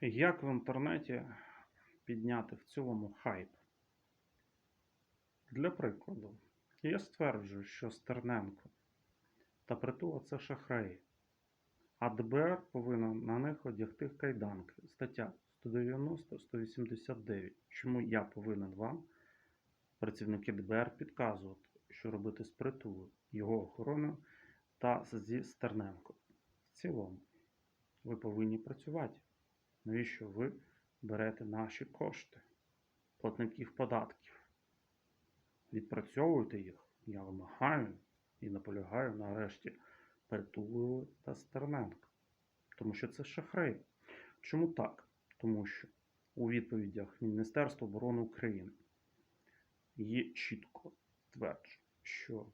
Як в інтернеті підняти в цілому хайп? Для прикладу, я стверджую, що Стерненко та Притула це шахраї, а ДБР повинен на них одягти кайданки. Стаття 190-189. Чому я повинен вам, працівники ДБР, підказувати, що робити з притулою, його охороною та зі Стерненко. В цілому, ви повинні працювати. Навіщо ви берете наші кошти, платників податків? Відпрацьовуйте їх. Я вимагаю і наполягаю на арешті Притулої та Стерненка. Тому що це шахраї. Чому так? Тому що у відповідях Міністерства оборони України є чітко тверджено, що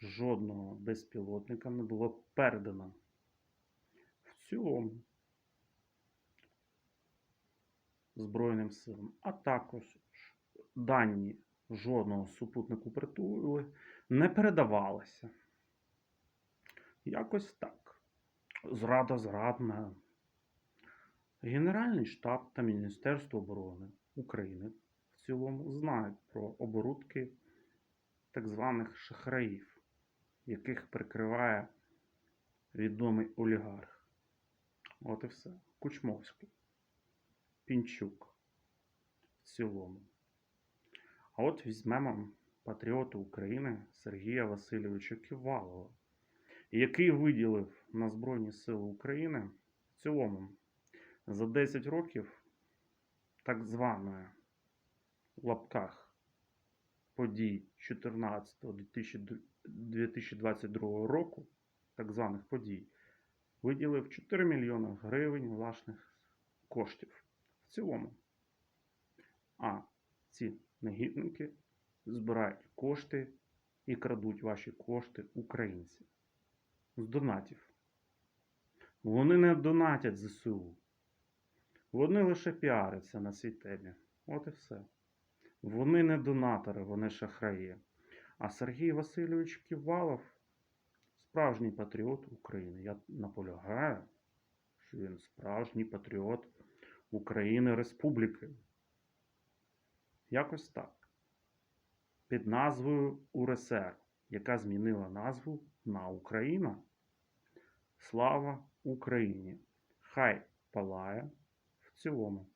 жодного безпілотника не було передано. В цілому Збройним силам, а також дані жодного супутнику притули не передавалися. Якось так. Зрада зрадна. Генеральний штаб та Міністерство оборони України в цілому знають про оборудки так званих шахраїв, яких прикриває відомий олігарх. От і все. Кучмовський. Пінчук в цілому. А от візьмемо патріота України Сергія Васильовича Ківалова, який виділив на Збройні Сили України в цілому за 10 років так званої в лапках подій 14-2022 року, так званих подій, виділив 4 мільйони гривень власних коштів цілому. А ці негідники збирають кошти і крадуть ваші кошти українці з донатів. Вони не донатять ЗСУ. Вони лише піаряться на цій темі. От і все. Вони не донатори, вони шахраї. А Сергій Васильович Ківалов справжній патріот України. Я наполягаю, що він справжній патріот України Республіки. Якось так. Під назвою УРСР, яка змінила назву на Україна. Слава Україні! Хай палає в цілому.